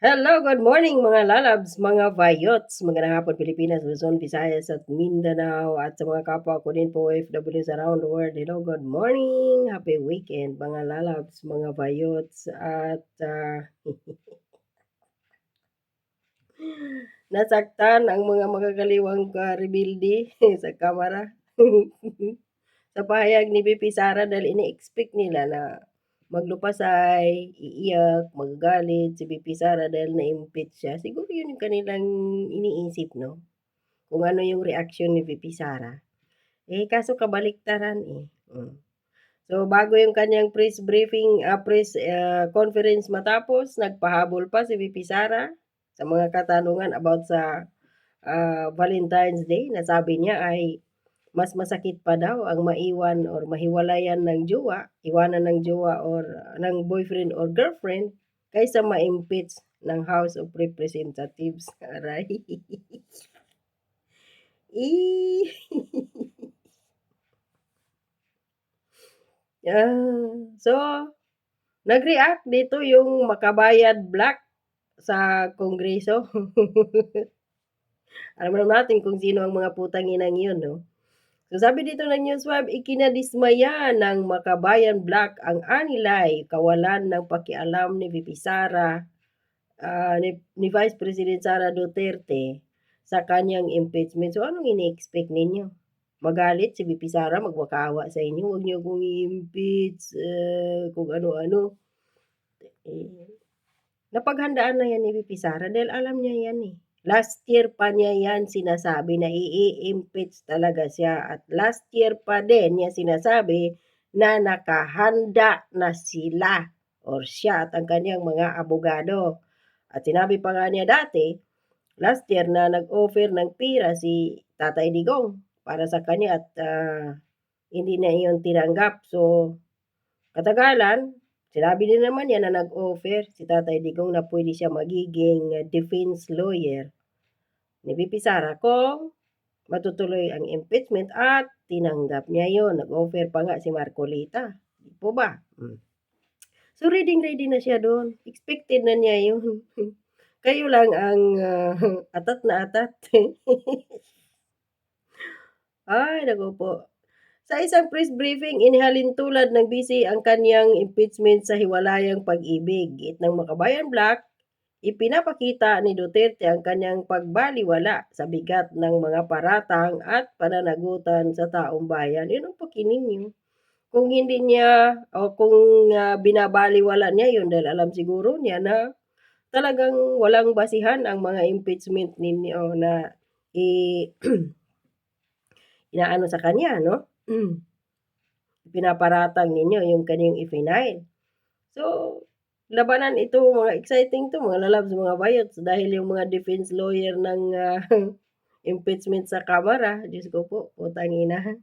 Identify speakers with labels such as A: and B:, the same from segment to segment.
A: Hello, good morning mga lalabs, mga vayots, magandang hapon Pilipinas, Luzon, Visayas at Mindanao at sa mga kapwa ko din po OFWs around the world. Hello, good morning, happy weekend mga lalabs, mga vayots at uh, nasaktan ang mga magagaliwang uh, rebuildi sa kamera. sa pahayag ni BP Sara dahil ini-expect nila na maglupasay, iiyak, magagalit si VP Sara dahil na-impeach siya. Siguro yun yung kanilang iniisip, no? Kung ano yung reaction ni VP Sara. Eh, kaso kabaliktaran eh. Mm. So, bago yung kanyang press briefing, uh, press uh, conference matapos, nagpahabol pa si VP Sara sa mga katanungan about sa uh, Valentine's Day. Nasabi niya ay mas masakit pa daw ang maiwan or mahiwalayan ng jowa, iwanan ng jowa or ng boyfriend or girlfriend kaysa ma-impeach ng House of Representatives. Aray. yeah. So, nag-react dito yung makabayad black sa kongreso. Alam naman natin kung sino ang mga putang inang yun, no? So sabi dito ng Newsweb, ikinadismaya ng Makabayan Black ang anilay kawalan ng pakialam ni VP Sara, uh, ni, ni Vice President Sara Duterte sa kanyang impeachment. So anong ini-expect ninyo? Magalit si VP Sara, magwakawa sa inyo, huwag niyo kong i-impeach, uh, kung ano-ano. Eh, napaghandaan na yan ni VP Sara dahil alam niya yan eh. Last year pa niya yan sinasabi na i-impeach talaga siya at last year pa din niya sinasabi na nakahanda na sila or siya at ang kanyang mga abogado. At sinabi pa nga niya dati, last year na nag-offer ng pira si Tatay Digong para sa kanya at uh, hindi na iyon tinanggap. So, katagalan, Sinabi din naman niya na nag-offer si Tatay Digong na pwede siya magiging defense lawyer ni VP Sara kung matutuloy ang impeachment at tinanggap niya yon. Nag-offer pa nga si Marcolita. Di po ba? Hmm. So, reading-ready na siya doon. Expected na niya yun. Kayo lang ang uh, atat na atat. Ay, nago po. Sa isang press briefing, inihalin tulad ng BC ang kanyang impeachment sa hiwalayang pag-ibig. It ng Makabayan Black, ipinapakita ni Duterte ang kanyang pagbaliwala sa bigat ng mga paratang at pananagutan sa taong bayan. Yun ang pakinin niyo. Kung hindi niya o kung uh, binabaliwala niya yun dahil alam siguro niya na talagang walang basihan ang mga impeachment ninyo na i inaano sa kanya, no? Mm. Pinaparatang ninyo yung kanyang i-final. So, labanan ito, mga exciting to, mga lalabs, mga bayots, dahil yung mga defense lawyer ng uh, impeachment sa Kamara, Diyos ko po, putang ina.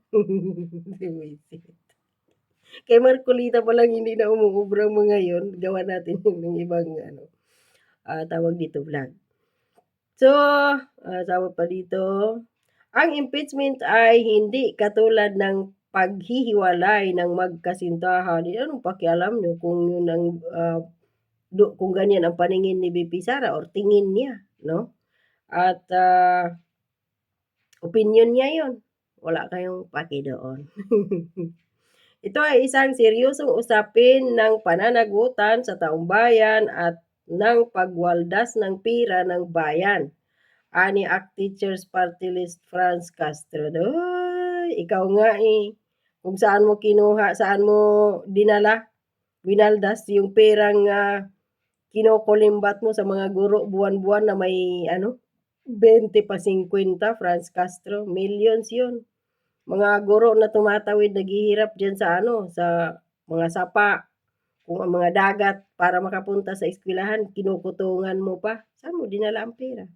A: Kay Marcolita pa lang hindi na umuubrang mga yon gawa natin ng ibang ano, uh, tawag dito vlog. So, uh, tawag pa dito, ang impeachment ay hindi katulad ng paghihiwalay ng magkasintahan. Eh, anong pakialam nyo kung yun ang uh, do, kung ganyan ang paningin ni BP Sara or tingin niya, no? At uh, opinion niya yon. Wala kayong paki doon. Ito ay isang seryosong usapin ng pananagutan sa taong bayan at ng pagwaldas ng pira ng bayan ani Act Teachers Party List Franz Castro. Ay, ikaw nga eh. Kung saan mo kinuha, saan mo dinala, winaldas yung perang uh, kinukulimbat mo sa mga guro buwan-buwan na may ano, 20 pa 50, Franz Castro, millions yun. Mga guro na tumatawid, naghihirap dyan sa ano, sa mga sapa, kung ang mga dagat para makapunta sa eskwelahan, kinukutungan mo pa. Saan mo dinala ang pera?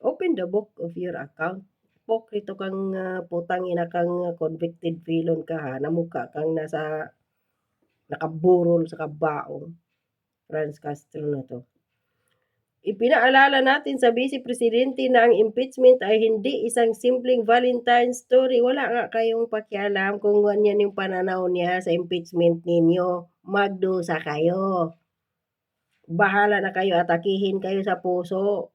A: Open the book of your account. Pokrito kang uh, putang ina kang convicted felon ka ha. Namukha kang nasa nakaburol sa kabaong. Franz Castro na to. Ipinaalala natin sa Vice Presidente na ang impeachment ay hindi isang simpleng Valentine story. Wala nga kayong pakialam kung ganyan yung pananaw niya sa impeachment ninyo. Magdusa kayo. bahala na kayo, atakihin kayo sa puso.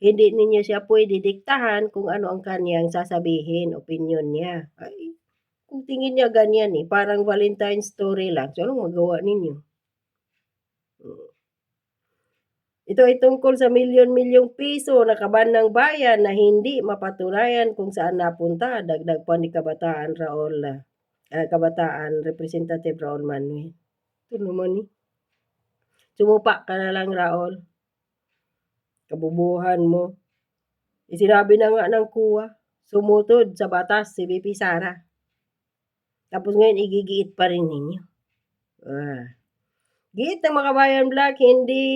A: Hindi ninyo siya puwede diktahan kung ano ang kaniyang sasabihin, opinyon niya. Ay, kung tingin niya ganyan, eh, parang Valentine's story lang, so anong magawa ninyo? Ito ay tungkol sa milyon-milyong piso na kaban ng bayan na hindi mapatunayan kung saan napunta, dagdag pa ni Kabataan Raul, ah, Kabataan Representative Raul Manuel. Ito naman, eh. Sumupa ka na lang, Raul. Kabobohan mo. Eh, sinabi na nga ng COA, sumutod sa batas si VP Sara. Tapos ngayon igigiit pa rin ninyo. Ah. Giit ng mga kabayan vlog, hindi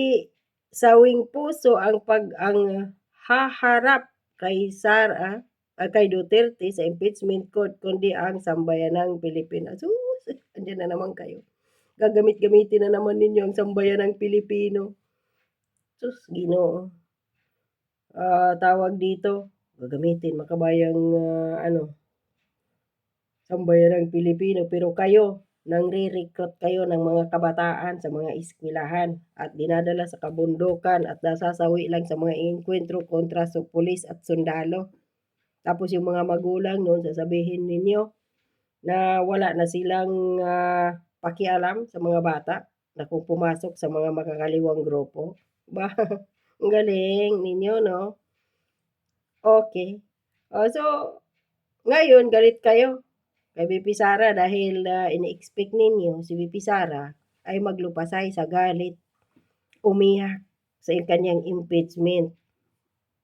A: sawing puso ang pag ang haharap kay Sara ah, kay Duterte sa impeachment court kundi ang sambayanang Pilipinas. Sus, andiyan na naman kayo. Gagamit-gamitin na naman ninyo ang sambayanang Pilipino. Sus, Ginoo. Ah, tawag dito, gagamitin makabayang ah, ano sambayanang Pilipino pero kayo nang re-recruit kayo ng mga kabataan sa mga eskwelahan at dinadala sa kabundukan at nasasawi lang sa mga engkwentro kontra sa pulis at sundalo. Tapos yung mga magulang noon sasabihin ninyo na wala na silang ah, pakialam sa mga bata na kung pumasok sa mga makakaliwang grupo. Ba, ang galing ninyo, no? Okay. Oh, so, ngayon, galit kayo kay BP Sara dahil ah, ini-expect ninyo si BP Sara ay maglupasay sa galit, umiyak sa kanyang impeachment.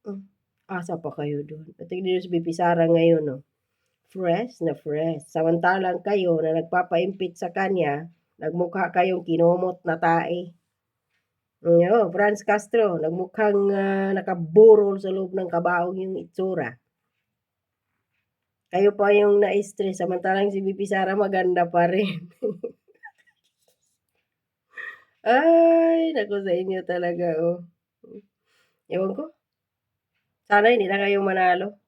A: Hmm, asa pa kayo doon? At tignan si BP Sara ngayon, no? Fresh na fresh. Samantalang kayo na nagpapa-impeach sa kanya, nagmukha kayong kinomot na tae. Yo, Franz Castro, nagmukhang ah, nakaburol sa loob ng kabaong yung itsura. Kayo pa yung na-stress, samantalang si BP Sara maganda pa rin. Ay, naku sa inyo talaga, oh. Ewan ko. Sana hindi na kayo manalo.